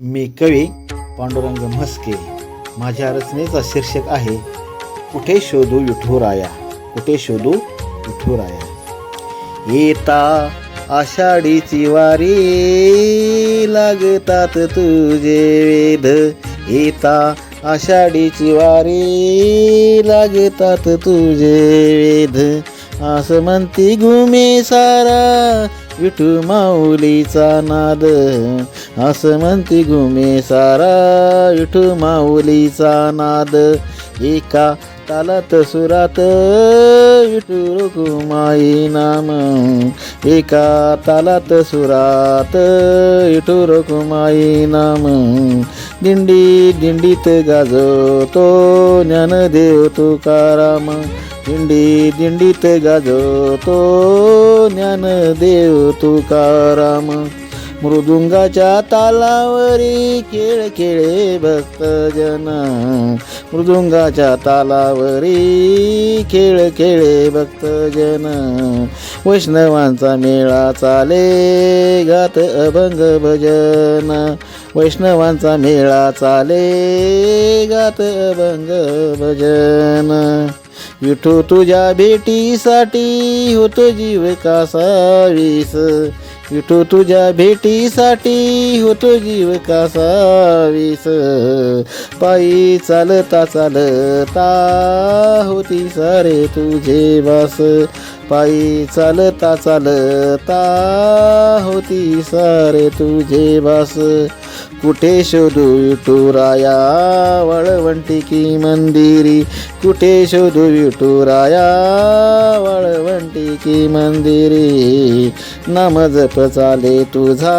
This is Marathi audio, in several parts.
मी कवी पांडुरंग म्हस्के. माझ्या रचनेचा शीर्षक आहे कुठे शोधू विठुराया? कुठे शोधू विठुराया? येता आषाढीची वारी लागतात तुझे वेध. येता आषाढीची वारी लागतात तुझे वेध. असं म्हणती घुमे सारा विठू माऊलीचा नाद. असं म्हणती घुमे सारा विठू माऊलीचा नाद. एका तालात सुरात विठू रुकुमाई नाम एका तालात सुरात विठू रुकुमाई नाम. दिंडी दिंडीत गाजतो ज्ञानदेव तुकाराम. दिंडी दिंडीत गाजतो ज्ञानदेव तुकाराम. मृदुंगाच्या तालावरी खेळ खेळे भक्तजन मृदुंगाच्या तालावरी खेळ खेळे भक्तजन वैष्णवांचा मेळा चाले गात अभंग भजन. वैष्णवांचा मेळा चाले गात अभंग भजन. विठू तुझ्या भेटीसाठी होतो जीव कासावीस. विठू तुझ्या भेटीसाठी होतो जीव कासावीस. पायी चालता चालता होती सारे तुझे वास. पायी चालता चालता होती सारे तुझे वास. कुठे शोधू विठुराया वळवंटिकी मंदिरी. कुठे शोधू विठुराया वळवंटिकी मंदिरी. नाम जप चाले तुझा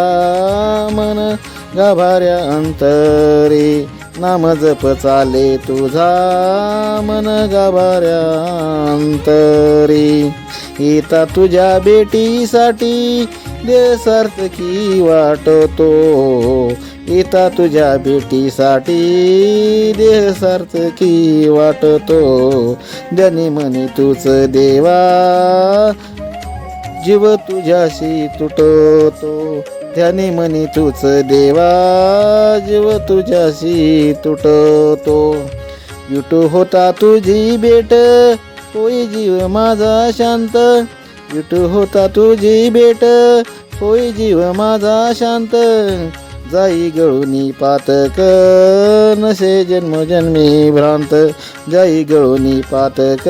मन गाभाऱ्या अंतरी. नाम जप चाले तुझा मन गाभाऱ्यांतरी. इता तुझ्या बेटीसाठी देसार्थकी वाटतो. इता तुझ्या भेटीसाठी देह सार्थकी वाटतो. ज्याने म्हणे तूच देवा जीव तुझ्याशी तुटतो. त्याने म्हणे तूच देवा जीव तुझ्याशी तुटतो. युटू होता तुझी बेट होई जीव माझा शांत. युटू होता तुझी बेट होई जीव माझा शांत. जाई गळूनी पातक नसे जन्म जन्मी भ्रांत. जाई गळूनी पातक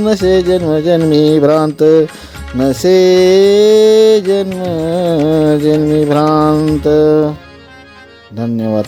नसे जन्म जन्मी भ्रांत. नसे जन्म जन्मी भ्रांत। धन्यवाद।